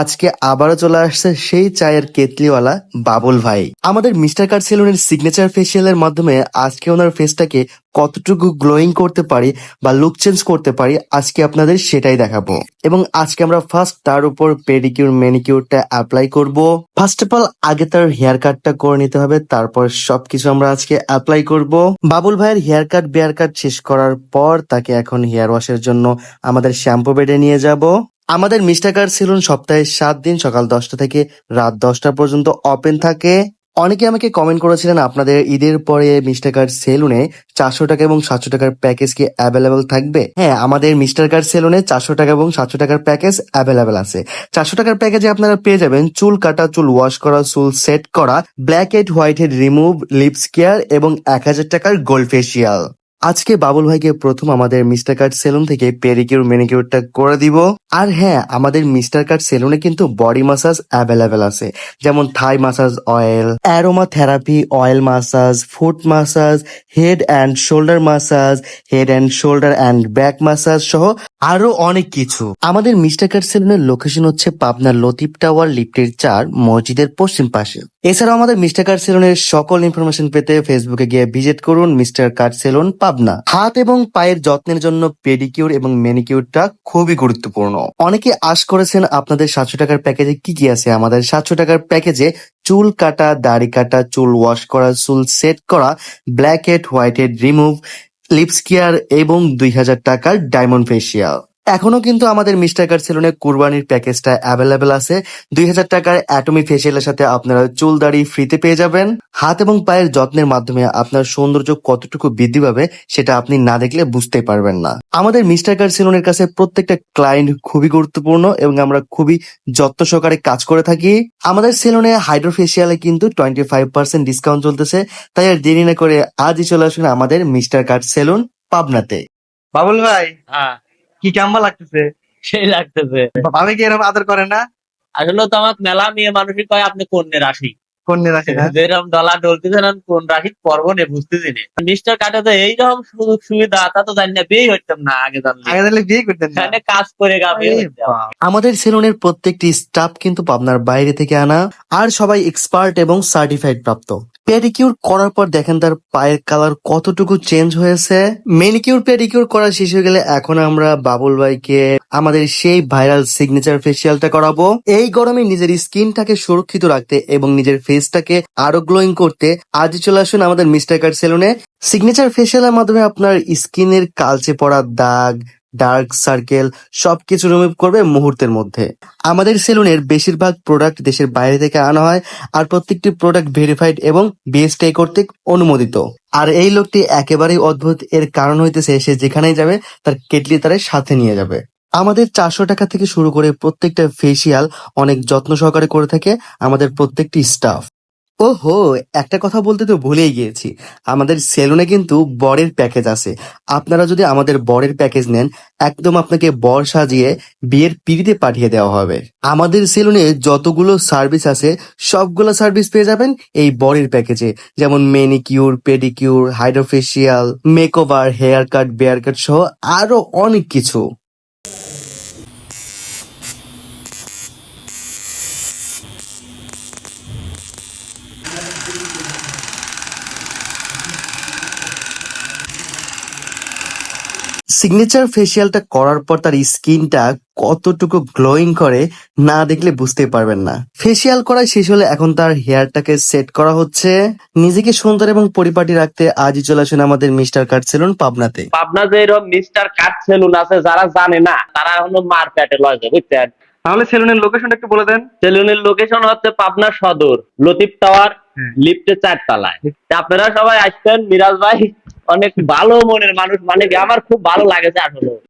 আজকে আবারও চলে আসছে সেই চায়ের কেতলিওয়ালা বাবুল ভাই। আমাদের মিস্টার কার সেলুনের সিগনেচার ফেসিয়ালের মাধ্যমে আজকে ওনার ফেসটাকে কতটুকু গ্লোয়িং করতে পারি বা লুক চেঞ্জ করতে পারি, আজকে আপনাদের সেটাই দেখাবো। এবং আজকে আমরা ফার্স্ট তার উপর পেডিকিউর ম্যানিকিউরটা অ্যাপ্লাই করব। ফার্স্ট অফ অল আগে তার হেয়ার কাটটা করে নিতে হবে, তারপর সবকিছু আমরা আজকে অ্যাপ্লাই করব। বাবুল ভাইয়ের হেয়ার কাট বেয়ার কাট শেষ করার পর তাকে এখন হেয়ার ওয়াশের জন্য আমাদের শ্যাম্পু বেডে নিয়ে যাব। আমাদের মিস্টার কার সেলুন সপ্তাহে সাত দিন সকাল দশটা থেকে রাত দশটা পর্যন্ত ওপেন থাকে। অনেকে আমাকে কমেন্ট করেছিলেন আপনাদের ঈদের পরে মিস্টার কার সেলুনে চারশো টাকা এবং সাতশো টাকার প্যাকেজ কি অ্যাভেলেবেল থাকবে? হ্যাঁ আমাদের মিস্টার কার সেলুনে চারশো টাকা এবং সাতশো টাকার প্যাকেজ অ্যাভেলেবেল আছে। চারশো টাকার প্যাকেজে আপনারা পেয়ে যাবেন চুল কাটা, চুল ওয়াশ করা, চুল সেট করা black head white head remove lips care এবং এক হাজার টাকার গোল্ড ফেসিয়াল আজকে বাবুল ভাইকে প্রথম আমাদের মিস্টার কাট সেলুন থেকে পেরিকিউর মেনিকিউরটা করে দিব। আর হ্যাঁ আমাদের মিস্টার কাট সেলুনে কিন্তু বডি মাসাজ অ্যাভেলেবেল আছে। যেমন Thai massage oil aroma therapy oil massage, foot massage, head and shoulder massage, head and shoulder and back massage সহ আরও অনেক কিছু। আমাদের মিস্টার কাট সেলুনের লোকেশন হচ্ছে পাবনার লতিফ টাওয়ার, লিফটের চার, মসজিদের পশ্চিম পাশে। এছাড়াও আমাদের মিস্টার কাট সেলুনের সকল ইনফরমেশন পেতে ফেসবুকে গিয়ে ভিজিট করুন, মিস্টার কাট সেলুন পাবনা হাত এবং পায়ের যত্নের জন্য পেডিকিউর এবং ম্যানিকিউরটা খুবই গুরুত্বপূর্ণ। অনেকে আশ করেছেন আপনাদের সাতশো টাকার প্যাকেজে কি কি আছে? আমাদের সাতশো টাকার প্যাকেজে চুল কাটা, দাড়ি কাটা, চুল ওয়াশ করা, চুল সেট করা black head white head remove lips care এবং দুই হাজার টাকার ডায়মন্ড ফেসিয়াল এখনও কিন্তু আমাদের মিস্টার কার সেলুনে কুরবানির প্যাকেজটা অ্যাভেলেবেল আছে। দুই হাজার টাকার অ্যাটমি ফেসিয়ালের সাথে আপনারা চুল দাড়ি ফ্রিতে পেয়ে যাবেন। হাত এবং পায়ের যত্নের মাধ্যমে আপনার সৌন্দর্য কতটুকু বৃদ্ধি পাবে সেটা আপনি না দেখলে বুঝতে পারবেন না। আমাদের মিস্টার কার সেলুনের কাছে প্রত্যেকটা ক্লায়েন্ট খুবই গুরুত্বপূর্ণ এবং আমরা খুবই যত্ন সহকারে কাজ করে থাকি। আমাদের সেলুনে হাইড্রো হাইড্রোফেসিয়ালে কিন্তু টোয়েন্টি ফাইভ পার্সেন্ট ডিসকাউন্ট চলতেছে। তাই আর দেরি না করে আজই চলে আসুন আমাদের মিস্টার কার সেলুন পাবনাতে। বাবুল ভাই হ্যাঁ। কি কেমন লাগতেছে? সেই লাগতেছে। ভাবে কি এরকম আদর করে না? আসলে তো আমার মেলা মেয়ে মানুষই কয় আপনি কোন রাশি? কন্যা না? যেরকম ডলা ডলতেছে না কোন রাশি পর্ব নে বুঝতেছি না। মিস্টার কাটে তো এইরকম সুযোগ সুবিধা তা তো জানি না বিয়ে হইতাম না আগে জানলে। আগে বিয়ে করতেন না। কাজ করে। আমাদের সেলুনের প্রত্যেকটি স্টাফ কিন্তু পাবনার বাইরে থেকে আনা আর সবাই এক্সপার্ট এবং সার্টিফাইড প্রাপ্ত। পেডিকিউর করার পর দেখেন তার পায়ের কালার কতটুকু চেঞ্জ হয়েছে। মেনিকিউর পেডিকিউর করা শেষ হয়ে গেলে এখন আমরা বাবুল ভাইকে আমাদের সেই ভাইরাল সিগনেচার ফেসিয়ালটা করাবো। এই গরমে নিজের স্কিনটাকে সুরক্ষিত রাখতে এবং নিজের ফেসটাকে আরও গ্লোয়িং করতে আজই চলে আসুন আমাদের মিস্টার কার্ড সেলুনে সিগনেচার ফেসিয়ালের মাধ্যমে আপনার স্কিনের কালচে পড়া দাগ ডার্ক সার্কেল সবকিছু রিমুভ করবে মুহূর্তের মধ্যে। আমাদের সেলুনের বেশিরভাগ প্রোডাক্ট দেশের বাইরে থেকে আনা হয় আর প্রত্যেকটি প্রোডাক্ট ভেরিফাইড এবং বিএসটিআই কর্তৃক অনুমোদিত। আর এই লোকটি একেবারেই অদ্ভুত, এর কারণ হইতেছে সে যেখানেই যাবে, তার কেটলি তার সাথে নিয়ে যাবে। আমাদের চারশো টাকা থেকে শুরু করে প্রত্যেকটা ফেসিয়াল অনেক যত্ন সহকারে করে থাকে আমাদের প্রত্যেকটি স্টাফ ওহো, একটা কথা বলতে তো ভুলেই গিয়েছি। আমাদের সেলুনে কিন্তু বরের প্যাকেজ আছে। আপনারা যদি আমাদের বরের প্যাকেজ নেন, একদম আপনাকে বর সাজিয়ে বিয়ের পিড়িতে পাঠিয়ে দেওয়া হবে। আমাদের সেলুনে যতগুলো সার্ভিস আছে, সবগুলো সার্ভিস পেয়ে যাবেন এই বরের প্যাকেজে। যেমন manicure pedicure, hydrofacial, makeover, hair cut, beard cut সহ আরও অনেক কিছু। সিগনেচার ফেসিয়ালটা করার পর তার স্কিনটা কতটুকু গ্লোয়িং করে না দেখলে বুঝতে পারবেন না। ফেসিয়াল করা শেষ হলে এখন তার হেয়ারটাকে সেট করা হচ্ছে। নিজেকে সুন্দর এবং পরিপাটি রাখতে আজই চলে আসুন আমাদের মিস্টার কাট সেলুন পাবনাতে। পাবনা যে এরকম মিস্টার কাট সেলুন আছে যারা জানে না তারা হলো মার প্যাটে লজে বুঝছেন? তাহলে সেলুনের লোকেশনটা একটু বলে দেন। সেলুনের লোকেশন হচ্ছে পাবনা সদর লতিফ টাওয়ার হুম। লিফটে চারতলায়। তা আপনারা সবাই আসবেন মিরাজ ভাই। অনেক ভালো মনের মানুষ মানে আমার খুব ভালো লাগে যে আসলে